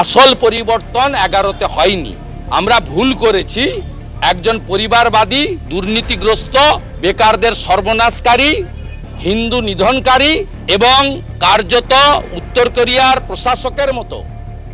আসল পরিবর্তন এগারোতে হয়নি। আমরা ভুল করেছি। একজন পরিবারবাদী, দুর্নীতিগ্রস্ত, বেকারদের সর্বনাশকারী, হিন্দু নিধনকারী এবং কার্যত উত্তর কোরিয়ার প্রশাসকের মতো।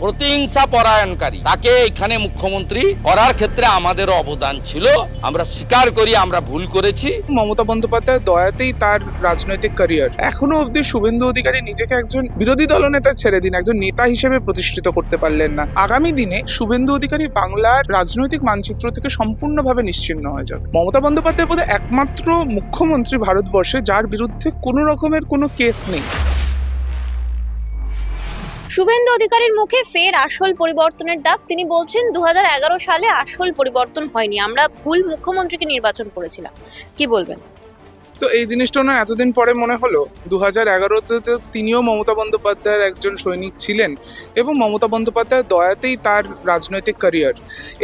প্রতিহিংসা পরায়ণকারী। তাকে এখানে মুখ্যমন্ত্রী করার ক্ষেত্রে আমাদেরও অবদান ছিল। আমরা স্বীকার করি, আমরা ভুল করেছি। মমতা বন্দ্যোপাধ্যায় দয়াতেই তার রাজনৈতিক ক্যারিয়ার এখনও অবধি শুভেন্দু অধিকারী নিজেকে একজন বিরোধী দলনেতা ছেড়ে দিন, একজন নেতা হিসেবে প্রতিষ্ঠিত করতে পারলেন না। আগামী দিনে শুভেন্দু অধিকারী বাংলার রাজনৈতিক মানচিত্র থেকে সম্পূর্ণভাবে নিশ্চিহ্ন হয়ে যাবে। মমতা বন্দ্যোপাধ্যায় বোধহয় একমাত্র মুখ্যমন্ত্রী ভারতবর্ষে, যার বিরুদ্ধে কোনো রকমের কোনো কেস নেই। শুভেন্দু অধিকারীর মুখে ফের আসল পরিবর্তনের ডাক। তিনি বলছেন দু হাজার এগারো সালে আসল পরিবর্তন হয়নি। আমরা ভুল মুখ্যমন্ত্রীকে নির্বাচন করেছিলাম। কি বলবেন? তো এই জিনিসটা না এতদিন পরে মনে হলো। দু হাজার এগারোতে তিনিও মমতা বন্দ্যোপাধ্যায়ের একজন সৈনিক ছিলেন এবং মমতা বন্দ্যোপাধ্যায় দয়াতেই তার রাজনৈতিক ক্যারিয়ার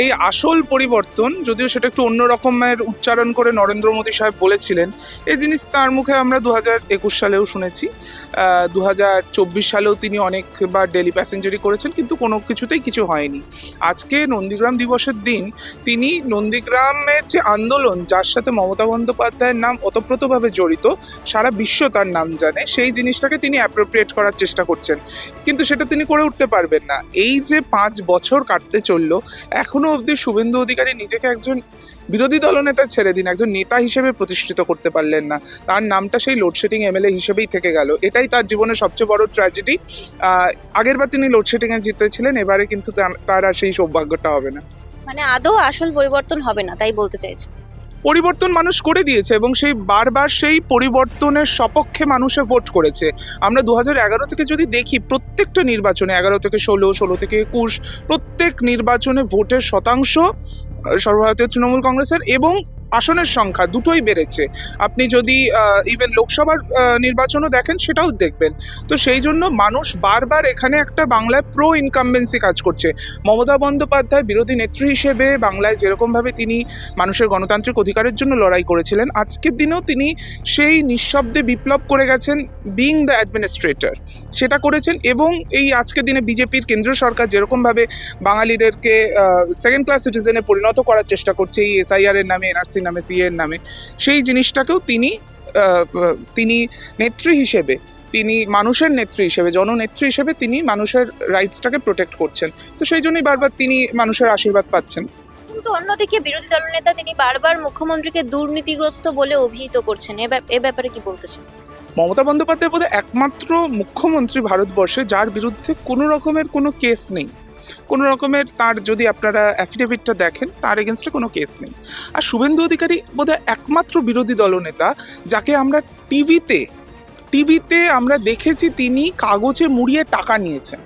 এই আসল পরিবর্তন, যদিও সেটা একটু অন্য রকমের উচ্চারণ করে নরেন্দ্র মোদী সাহেব বলেছিলেন, এই জিনিস তার মুখে আমরা দু হাজার একুশ সালেও শুনেছি। দু হাজার চব্বিশ সালেও তিনি অনেকবার ডেলি প্যাসেঞ্জারি করেছেন, কিন্তু কোনো কিছুতেই কিছু হয়নি। আজকে নন্দীগ্রাম দিবসের দিন তিনি নন্দীগ্রামের যে আন্দোলন, যার সাথে মমতা বন্দ্যোপাধ্যায়ের নাম ওতপ্রোতভাবে জড়িত, সারা বিশ্ব তার নাম জানে, সেই জিনিসটাকে তিনি অ্যাপ্রোপ্রিয়েট করার চেষ্টা করছেন। কিন্তু সেটা তিনি করে উঠতে পারবেন না। এই যে পাঁচ বছর কাটতে চলল, এখনও অবধি শুভেন্দু অধিকারী নিজেকে একজন বিরোধী দলনেতা ছেড়ে দিন, একজন নেতা হিসেবে প্রতিষ্ঠিত করতে পারলেন না। তার নামটা সেই লোডশেডিং এমএলএ হিসেবেই থেকে গেল। এটাই তার জীবনের সবচেয়ে বড় ট্র্যাজেডি আগেরবার তিনি লোডশেডিংয়ে জিতেছিলেন, এবারে কিন্তু তার আর সেই সৌভাগ্যটা হবে না। মানে আদৌ আসল পরিবর্তন হবে না, তাই বলতে চাইছি? পরিবর্তন মানুষ করে দিয়েছে এবং সেই বারবার সেই পরিবর্তনের সপক্ষে মানুষে ভোট করেছে। আমরা দু থেকে যদি দেখি প্রত্যেকটা নির্বাচনে, এগারো থেকে ষোলো ষোলো থেকে একুশ, প্রত্যেক নির্বাচনে ভোটের শতাংশ সর্বভারতীয় তৃণমূল কংগ্রেসের এবং আসনের সংখ্যা দুটোই বেড়েছে। আপনি যদি ইভেন লোকসভার নির্বাচনও দেখেন সেটাও দেখবেন। তো সেই জন্য মানুষ বারবার এখানে একটা বাংলায় প্রো ইনকামবেন্সি কাজ করছে। মমতা বন্দ্যোপাধ্যায় বিরোধী নেত্রী হিসেবে বাংলায় যেরকমভাবে তিনি মানুষের গণতান্ত্রিক অধিকারের জন্য লড়াই করেছিলেন, আজকের দিনেও তিনি সেই নিঃশব্দে বিপ্লব করে গেছেন বিং দ্য অ্যাডমিনিস্ট্রেটর সেটা করেছেন এবং এই আজকের দিনে বিজেপির কেন্দ্র সরকার যেরকমভাবে বাঙালিদেরকে সেকেন্ড ক্লাস সিটিজেনে পরিণত করার চেষ্টা করছে এই এসআইআর এর নামে নামে সিএ এর নামে সেই জিনিসটাকেও তিনি তিনি নেত্রী হিসেবে তিনি মানুষের নেত্রী হিসেবে জননেত্রী হিসেবে তিনি মানুষের রাইটসটাকে প্রোটেক্ট করছেন। তো সেই জন্যই বারবার তিনি মানুষের আশীর্বাদ পাচ্ছেন। কিন্তু অন্যদিকে বিরোধী দলনেতা তিনি বারবার মুখ্যমন্ত্রীকে দুর্নীতিগ্রস্ত বলে অভিহিত করছেন। এ ব্যাপারে কি বলতে চান? মমতা বন্দ্যোপাধ্যায় বোধহয় একমাত্র মুখ্যমন্ত্রী ভারতবর্ষে যার বিরুদ্ধে কোনো রকমের কোনো কেস নেই। কোনো রকমের তার যদি আপনারা অ্যাফিডেভিটটা দেখেন, তার এগেনস্টে কোনো কেস নেই। আর শুভেন্দু অধিকারী বোধহয় একমাত্র বিরোধী দলনেতা, যাকে আমরা টিভিতে টিভিতে আমরা দেখেছি তিনি কাগজে মুড়িয়ে টাকা নিয়েছেন।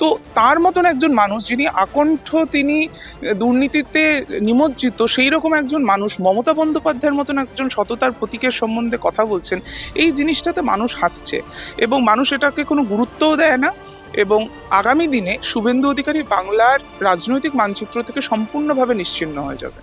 তো তার মতন একজন মানুষ যিনি আকণ্ঠ তিনি দুর্নীতিতে নিমজ্জিত সেই রকম একজন মানুষ মমতা বন্দ্যোপাধ্যায়ের মতন একজন সততার প্রতীকের সম্বন্ধে কথা বলছেন, এই জিনিসটাতে মানুষ হাসছে এবং মানুষ এটাকে কোনো গুরুত্বও দেয় না এবং আগামী দিনে শুভেন্দু অধিকারী বাংলার রাজনৈতিক মানচিত্র থেকে সম্পূর্ণভাবে নিশ্চিহ্ন হয়ে যাবে।